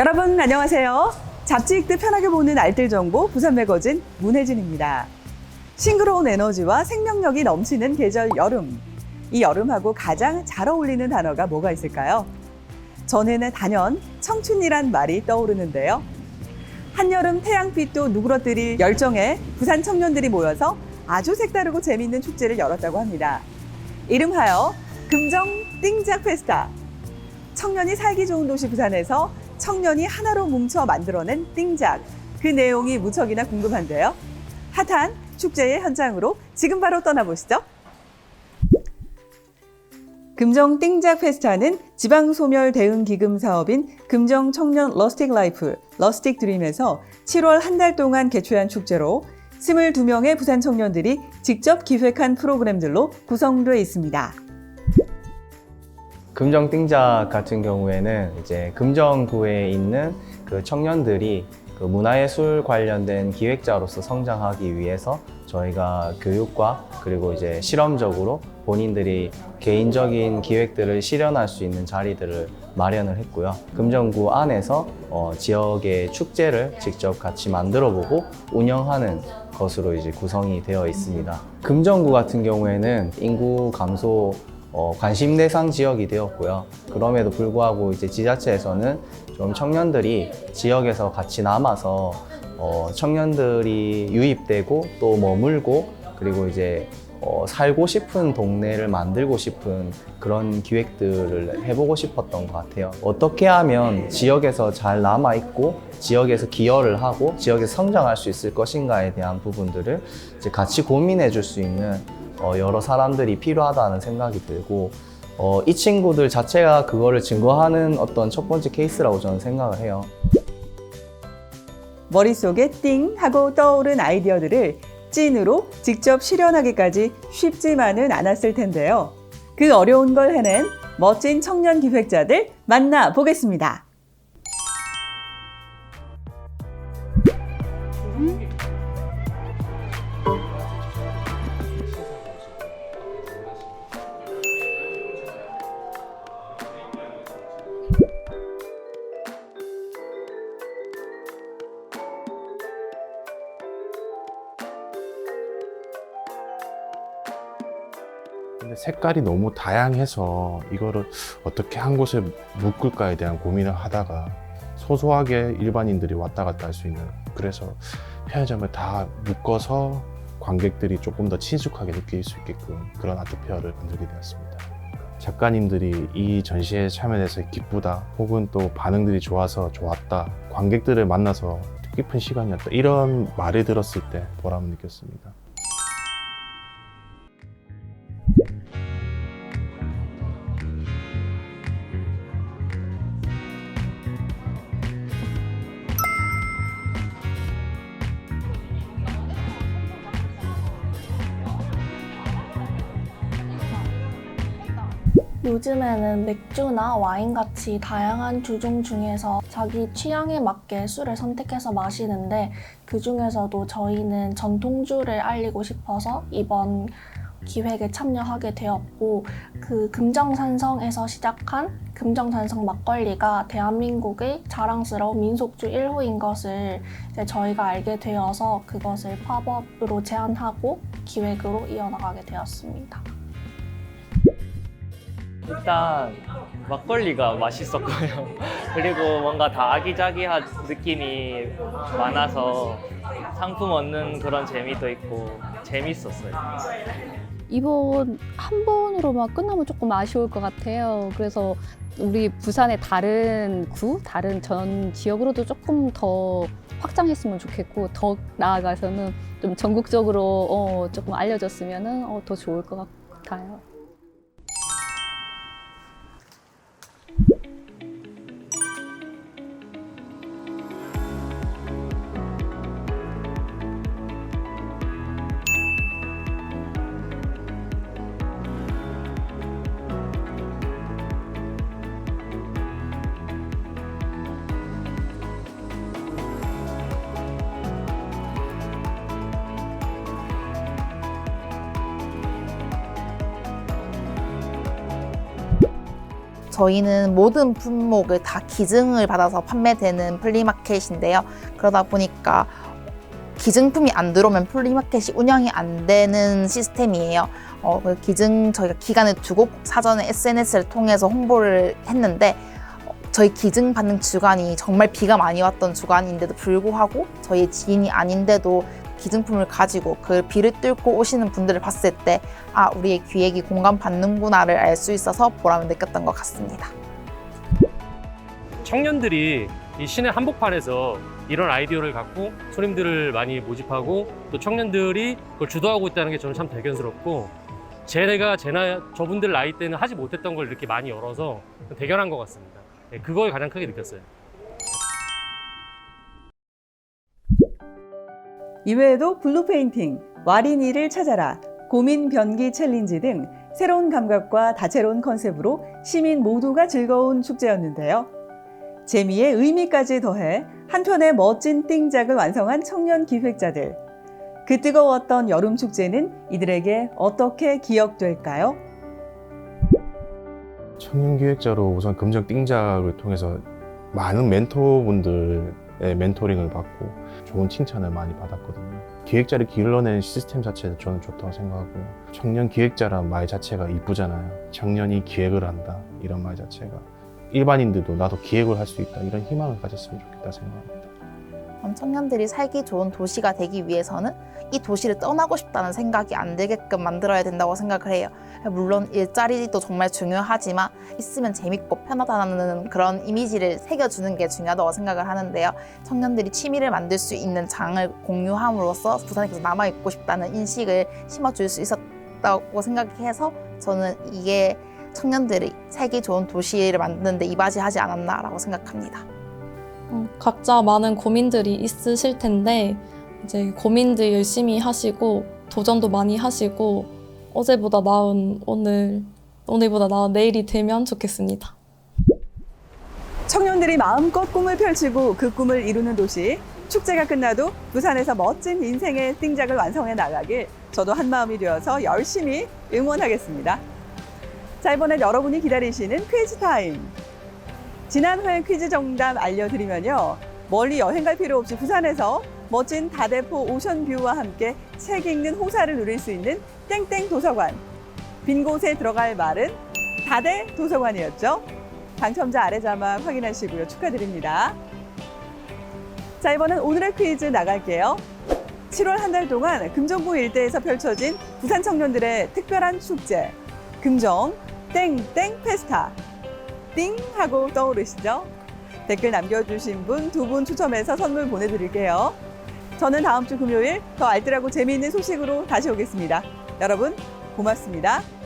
여러분 안녕하세요. 잡지 읽듯 편하게 보는 알뜰 정보 부산 매거진 문혜진입니다. 싱그러운 에너지와 생명력이 넘치는 계절 여름. 이 여름하고 가장 잘 어울리는 단어가 뭐가 있을까요? 전에는 단연 청춘이란 말이 떠오르는데요. 한여름 태양빛도 누그러뜨릴 열정에 부산 청년들이 모여서 아주 색다르고 재미있는 축제를 열었다고 합니다. 이름하여 금정 띵작 페스타. 청년이 살기 좋은 도시 부산에서 청년이 하나로 뭉쳐 만들어낸 띵작. 그 내용이 무척이나 궁금한데요. 핫한 축제의 현장으로 지금 바로 떠나보시죠. 금정 띵작 페스타는 지방 소멸 대응 기금 사업인 금정 청년 러스틱 라이프, 러스틱 드림에서 7월 한 달 동안 개최한 축제로 22명의 부산 청년들이 직접 기획한 프로그램들로 구성되어 있습니다. 금정 띵작 같은 경우에는 이제 금정구에 있는 그 청년들이 그 문화예술 관련된 기획자로서 성장하기 위해서 저희가 교육과 그리고 이제 실험적으로 본인들이 개인적인 기획들을 실현할 수 있는 자리들을 마련을 했고요. 금정구 안에서 어, 지역의 축제를 직접 같이 만들어 보고 운영하는 것으로 이제 구성이 되어 있습니다. 금정구 같은 경우에는 인구 감소 어, 관심 대상 지역이 되었고요. 그럼에도 불구하고 이제 지자체에서는 좀 청년들이 지역에서 같이 남아서 어, 청년들이 유입되고 또 머물고 그리고 이제 어, 살고 싶은 동네를 만들고 싶은 그런 기획들을 해보고 싶었던 것 같아요. 어떻게 하면 지역에서 잘 남아있고 지역에서 기여를 하고 지역에서 성장할 수 있을 것인가에 대한 부분들을 이제 같이 고민해 줄 수 있는 어, 여러 사람들이 필요하다는 생각이 들고 어, 이 친구들 자체가 그거를 증거하는 어떤 첫 번째 케이스라고 저는 생각을 해요. 머릿속에 띵 하고 떠오른 아이디어들을 찐으로 직접 실현하기까지 쉽지만은 않았을 텐데요. 그 어려운 걸 해낸 멋진 청년 기획자들 만나 보겠습니다. 색깔이 너무 다양해서 이거를 어떻게 한 곳에 묶을까에 대한 고민을 하다가 소소하게 일반인들이 왔다 갔다 할 수 있는 그래서 편의점을 다 묶어서 관객들이 조금 더 친숙하게 느낄 수 있게끔 그런 아트페어를 만들게 되었습니다. 작가님들이 이 전시에 참여해서 기쁘다 혹은 또 반응들이 좋아서 좋았다 관객들을 만나서 뜻깊은 시간이었다 이런 말을 들었을 때 보람을 느꼈습니다. 요즘에는 맥주나 와인 같이 다양한 주종 중에서 자기 취향에 맞게 술을 선택해서 마시는데 그 중에서도 저희는 전통주를 알리고 싶어서 이번 기획에 참여하게 되었고 그 금정산성에서 시작한 금정산성 막걸리가 대한민국의 자랑스러운 민속주 1호인 것을 이제 저희가 알게 되어서 그것을 팝업으로 제안하고 기획으로 이어나가게 되었습니다. 일단 막걸리가 맛있었고요. 그리고 뭔가 다 아기자기한 느낌이 많아서 상품 얻는 그런 재미도 있고 재밌었어요. 이번 한 번으로만 끝나면 조금 아쉬울 것 같아요. 그래서 우리 부산의 다른 구, 다른 전 지역으로도 조금 더 확장했으면 좋겠고 더 나아가서는 좀 전국적으로 어, 조금 알려졌으면 어, 더 좋을 것 같아요. 저희는 모든 품목을 다 기증을 받아서 판매되는 플리마켓인데요. 그러다 보니까 기증품이 안 들어오면 플리마켓이 운영이 안 되는 시스템이에요. 어, 그 기증 저희가 기간을 두고 사전에 SNS를 통해서 홍보를 했는데 어, 저희 기증 받는 주간이 정말 비가 많이 왔던 주간인데도 불구하고 저희 지인이 아닌데도 기증품을 가지고 그 비를 뚫고 오시는 분들을 봤을 때 아, 우리의 기획이 공감받는구나를 알 수 있어서 보람을 느꼈던 것 같습니다. 청년들이 이 시내 한복판에서 이런 아이디어를 갖고 손님들을 많이 모집하고 또 청년들이 그걸 주도하고 있다는 게 저는 참 대견스럽고 제가 제나 저분들 나이 때는 하지 못했던 걸 이렇게 많이 열어서 대견한 것 같습니다. 네, 그걸 가장 크게 느꼈어요. 이외에도 블루 페인팅, 와린이를 찾아라, 고민 변기 챌린지 등 새로운 감각과 다채로운 컨셉으로 시민 모두가 즐거운 축제였는데요. 재미에 의미까지 더해 한편의 멋진 띵작을 완성한 청년 기획자들. 그 뜨거웠던 여름 축제는 이들에게 어떻게 기억될까요? 청년 기획자로 우선 금정 띵작을 통해서 많은 멘토분들의 멘토링을 받고 좋은 칭찬을 많이 받았거든요. 기획자를 길러낸 시스템 자체도 저는 좋다고 생각하고요. 청년 기획자란 말 자체가 이쁘잖아요. 청년이 기획을 한다 이런 말 자체가 일반인들도 나도 기획을 할 수 있다 이런 희망을 가졌으면 좋겠다 생각합니다. 그럼 청년들이 살기 좋은 도시가 되기 위해서는 이 도시를 떠나고 싶다는 생각이 안 들게끔 만들어야 된다고 생각을 해요. 물론 일자리도 정말 중요하지만 있으면 재밌고 편하다는 그런 이미지를 새겨주는 게 중요하다고 생각을 하는데요. 청년들이 취미를 만들 수 있는 장을 공유함으로써 부산에 계속 남아있고 싶다는 인식을 심어줄 수 있었다고 생각해서 저는 이게 청년들이 살기 좋은 도시를 만드는데 이바지하지 않았나라고 생각합니다. 어, 각자 많은 고민들이 있으실 텐데 이제 고민들 열심히 하시고 도전도 많이 하시고 어제보다 나은 오늘 오늘보다 나은 내일이 되면 좋겠습니다. 청년들이 마음껏 꿈을 펼치고 그 꿈을 이루는 도시. 축제가 끝나도 부산에서 멋진 인생의 띵작을 완성해 나가길 저도 한마음이 되어서 열심히 응원하겠습니다. 자, 이번엔 여러분이 기다리시는 퀴즈 타임. 지난 회 퀴즈 정답 알려드리면요. 멀리 여행 갈 필요 없이 부산에서 멋진 다대포 오션뷰와 함께 책 읽는 호사를 누릴 수 있는 땡땡 도서관. 빈 곳에 들어갈 말은 다대 도서관이었죠. 당첨자 아래 자막 확인하시고요. 축하드립니다. 자, 이번엔 오늘의 퀴즈 나갈게요. 7월 한 달 동안 금정구 일대에서 펼쳐진 부산 청년들의 특별한 축제. 금정 땡땡 페스타. 띵 하고 떠오르시죠? 댓글 남겨주신 분두분 추첨해서 선물 보내드릴게요. 저는 다음 주 금요일 더 알뜰하고 재미있는 소식으로 다시 오겠습니다. 여러분, 고맙습니다.